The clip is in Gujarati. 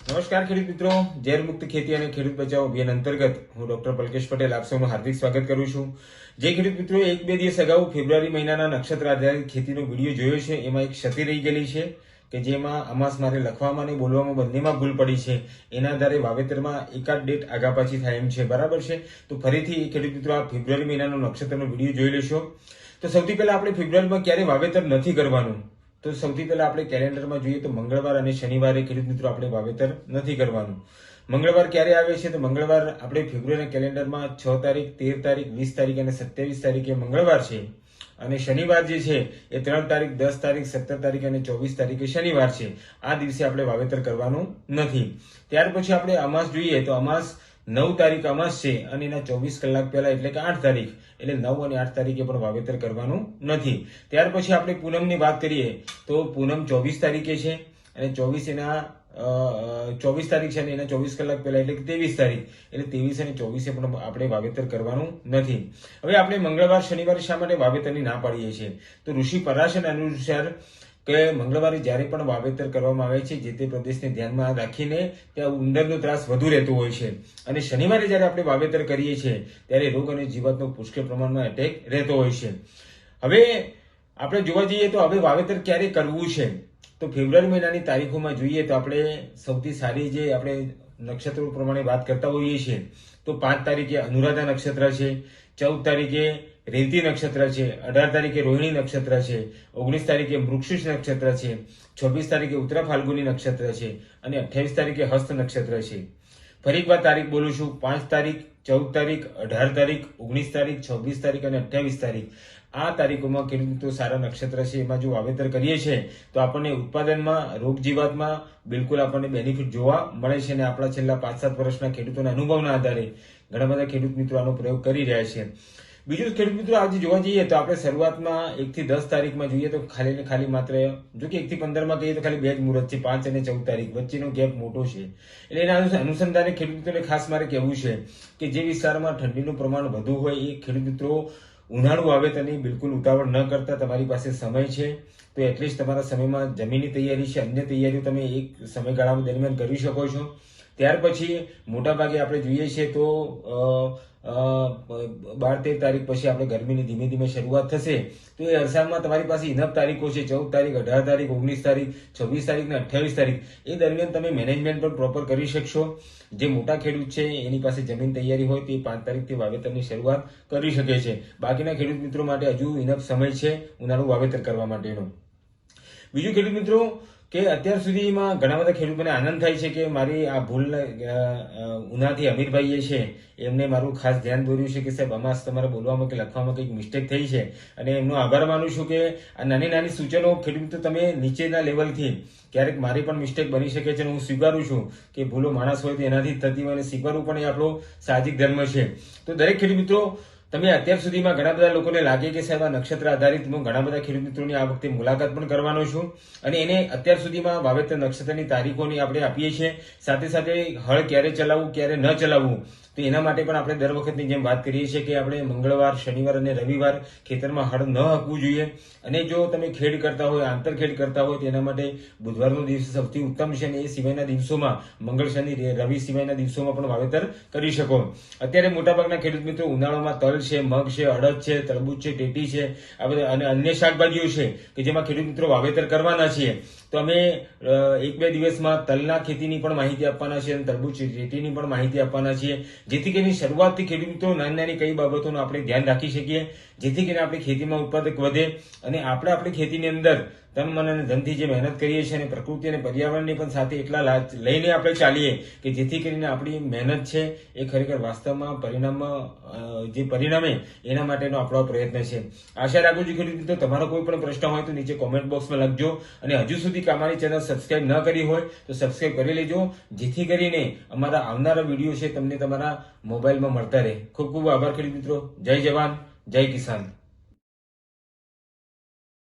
નમસ્કાર, ખેડૂત મિત્રો. ઝેર ખેતી અને ખેડૂત બચાવો અભિયાન અંતર્ગત હું ડોક્ટર પલકેશ પટેલ આપ સૌનું હાર્દિક સ્વાગત કરું છું. જે ખેડૂત મિત્રો, એક બે દિવસ અગાઉ ફેબ્રુઆરી મહિનાના નક્ષત્ર આધારિત ખેતીનો વીડિયો જોયો છે. એમાં એક ક્ષતિ રહી ગયેલી છે કે જેમાં અમાસ મારે લખવામાં અને બોલવામાં બંનેમાં ભૂલ પડી છે. એના આધારે વાવેતરમાં એકાદ ડેટ આગા પાછી થાય એમ છે. બરાબર છે? તો ફરીથી ખેડૂત મિત્રો આ ફેબ્રુઆરી મહિનાનો નક્ષત્રનો વીડિયો જોઈ લેશો. તો સૌથી પહેલા આપણે ફેબ્રુઆરીમાં ક્યારે વાવેતર નથી કરવાનું? તો સૌથી પહેલા આપણે કેલેન્ડરમાં જોઈએ તો મંગળવાર અને શનિવારે ખેડૂત મિત્રો આપણે વાવેતર નથી કરવાનું. મંગળવાર ક્યારે આવે છે? તો મંગળવાર આપણે ફેબ્રુઆરી કેલેન્ડરમાં છ તારીખ, તેર તારીખ, વીસ તારીખ અને સત્યાવીસ તારીખે મંગળવાર છે. અને શનિવાર જે છે એ ત્રણ તારીખ, દસ તારીખ, સત્તર તારીખ અને ચોવીસ તારીખે શનિવાર છે. આ દિવસે આપણે વાવેતર કરવાનું નથી. ત્યાર પછી આપણે અમાસ જોઈએ તો અમાસ નવ તારીખ અમાસ છે અને એના ચોવીસ કલાક પહેલા એટલે કે આઠ તારીખ. એટલે નવ અને આઠ તારીખે પણ વાવેતર કરવાનું નથી. ત્યાર પછી આપણે પૂનમની વાત કરીએ, તો પૂનમ ચોવીસ તારીખે છે અને ચોવીસ એના ચોવીસ તારીખ છે અને એના ચોવીસ કલાક પહેલા એટલે ત્રેવીસ તારીખ. એટલે ત્રેવીસ અને ચોવીસે પણ આપણે વાવેતર કરવાનું નથી. હવે આપણે મંગળવાર, શનિવારે શા માટે વાવેતરની ના પાડીએ છીએ? તો ઋષિ પરાશર અનુસાર કે મંગળવારે જ્યારે પણ વાવેતર કરવામાં આવે છે, જે તે પ્રદેશને ધ્યાનમાં રાખીને ત્યાં ઉંદરનો ત્રાસ વધુ રહેતો હોય છે. અને શનિવારે જ્યારે આપણે વાવેતર કરીએ છીએ, ત્યારે રોગ અને જીવાતનો પુષ્કળ પ્રમાણમાં એટેક રહેતો હોય છે. હવે આપણે જોવા જઈએ તો હવે વાવેતર ક્યારે કરવું છે? તો ફેબ્રુઆરી મહિનાની તારીખોમાં જોઈએ તો આપણે સૌથી સારી જે આપણે નક્ષત્રો પ્રમાણે વાત કરતા હોઈએ છીએ, તો પાંચ તારીખે અનુરાધા નક્ષત્ર છે ચૌદ તારીખે રેવતી નક્ષત્ર છે, અઢાર તારીખે રોહિણી નક્ષત્ર છે, ઓગણીસ તારીખે મૃક્ષુષ નક્ષત્ર છે, છવ્વીસ તારીખે ઉત્તરા ફાલ્ગુની નક્ષત્ર છે અને અઠ્યાવીસ તારીખે હસ્ત નક્ષત્ર છે. ફરી એકવાર તારીખ બોલું છું. પાંચ તારીખ, ચૌદ તારીખ, અઢાર તારીખ, ઓગણીસ તારીખ, છવ્વીસ તારીખ અને અઠ્યાવીસ તારીખ. આ તારીખોમાં ખેડૂત સારા નક્ષત્ર છે, એમાં જો વાવેતર કરીએ છીએ, તો આપણને ઉત્પાદનમાં રોગ જીવાતમાં બિલકુલ આપણને બેનિફિટ જોવા મળે છે અને આપણા છેલ્લા પાંચ સાત વર્ષના ખેડૂતોના અનુભવના આધારે ઘણા બધા ખેડૂત મિત્રો આનો પ્રયોગ કરી રહ્યા છે. બીજું ખેડૂત મિત્રો આજે જોવા જઈએ તો આપણે શરૂઆતમાં એક થી દસ તારીખમાં જોઈએ તો ખાલી ને ખાલી માત્ર, જો કે એક થી પંદરમાં કહીએ તો ખાલી બે જ મુહૂર્ત છે, પાંચ અને ચૌદ તારીખ, વચ્ચેનો ગેપ મોટો છે. એટલે એના અનુસ- અનુસંધાને ખેડૂત મિત્રોને ખાસ મારે કહેવું છે કે જે વિસ્તારમાં ઠંડીનું પ્રમાણ વધુ હોય એ ખેડૂત મિત્રો ઉનાળુ વાવેતરની બિલકુલ ઉતાવળ ન કરતા તમારી પાસે સમય છે, તો એટલીસ્ટ તમારા સમયમાં જમીનની તૈયારી છે, અન્ય તૈયારીઓ તમે એક સમયગાળા દરમિયાન કરી શકો છો. ત્યાર પછી મોટાભાગે આપણે જોઈએ છીએ તો બાર તેર તારીખ પછી આપણે ગરમીની ધીમે ધીમે શરૂઆત થશે. તો એ અરસામાં તમારી પાસે ઇનફ તારીખો છે. ચૌદ તારીખ, અઢાર તારીખ, ઓગણીસ તારીખ, છવ્વીસ તારીખ ને અઠ્યાવીસ તારીખ. એ દરમિયાન તમે મેનેજમેન્ટ પણ પ્રોપર કરી શકશો. જે મોટા ખેડૂત છે, એની પાસે જમીન તૈયારી હોય તે પાંચ તારીખથી વાવેતરની શરૂઆત કરી શકે છે. બાકીના ખેડૂત મિત્રો માટે હજુ ઇનફ સમય છે ઉનાળું વાવેતર કરવા માટેનો. બીજું ખેડૂત મિત્રો કે અત્યાર સુધીમાં ઘણા બધા ખેડૂતોને આનંદ થાય છે કે મારી આ ભૂલ ઉનાથી અમીરભાઈએ છે, એમને મારું ખાસ ધ્યાન દોર્યું છે કે સાહેબ અમાસ તમારે બોલવામાં કે લખવામાં કંઈક મિસ્ટેક થઈ છે. અને એમનો આભાર માનું છું કે આ નાની નાની સૂચનો ખેડૂતો તમે નીચેના લેવલથી ક્યારેક મારી પણ મિસ્ટેક બની શકે છે અને હું સ્વીકારું છું કે ભૂલો માણસ હોય તો એનાથી થતી હોય અને સ્વીકારવું પણ એ આપણો સાહજિક ધર્મ છે. તો દરેક ખેડૂત મિત્રો તમે અત્યાર સુધીમાં ઘણા બધા લોકોને લાગે કે સાહેબ નક્ષત્ર આધારિત હું ઘણા બધા ખેડૂત મિત્રોની આ વખતે મુલાકાત પણ કરવાનો છું અને એને અત્યાર સુધીમાં વાવેતર નક્ષત્રની તારીખોની આપણે આપીએ છીએ. સાથે સાથે હળ ક્યારે ચલાવવું, ક્યારે ન ચલાવવું, તો એના માટે પણ આપણે દર વખતની જેમ વાત કરીએ છીએ કે આપણે મંગળવાર, શનિવાર અને રવિવાર ખેતરમાં હળ ન હકવું જોઈએ. અને જો તમે ખેડ કરતા હોય આંતરખેડ કરતા હોય, તો એના માટે બુધવારનો દિવસ સૌથી ઉત્તમ છે અને એ સિવાયના દિવસોમાં મંગળ, શનિ રવિ સિવાયના દિવસોમાં પણ વાવેતર કરી શકો. અત્યારે મોટાભાગના ખેડૂત મિત્રો ઉનાળામાં તલ છે, મગ છે, અડદ છે, તરબૂચ છે, ટેટી છે, આ બધા અને અન્ય શાકભાજીઓ છે કે જેમાં ખેડૂત મિત્રો વાવેતર કરવાના છીએ. તો અમે એક બે દિવસમાં તલના ખેતીની પણ માહિતી આપવાના છીએ અને તરબૂચ રેટીની પણ માહિતી આપવાના છીએ. જેથી કરીને શરૂઆતથી ખેડૂતો નાની નાની કઈ બાબતોનું આપણે ધ્યાન રાખી શકીએ. જેથી કરીને આપણી ખેતીમાં ઉત્પાદક વધે અને આપણે આપણી ખેતીની અંદર તન, મન અને ધનથી જે મહેનત કરીએ છીએ અને પ્રકૃતિ અને પર્યાવરણની પણ સાથે એટલા લઈને આપણે ચાલીએ કે જેથી કરીને આપણી મહેનત છે એ ખરેખર વાસ્તવમાં પરિણામમાં જે પરિણામે એના માટેનો આપણો પ્રયત્ન છે. આશા રાખું છું ખેડૂત તમારો કોઈ પણ પ્રશ્ન હોય તો નીચે કોમેન્ટ બોક્સમાં લખજો અને હજુ સુધી અમારી ચેનલ સબસ્ક્રાઇબ ન કરી હોય, તો સબસ્ક્રાઇબ કરી લેજો. જેથી કરીને અમારા આવનારા વીડિયો છે, તમને તમારા મોબાઈલમાં મળતા રહે. ખૂબ ખૂબ આભાર ખેડૂત મિત્રો. જય જવાન, જય કિસાન.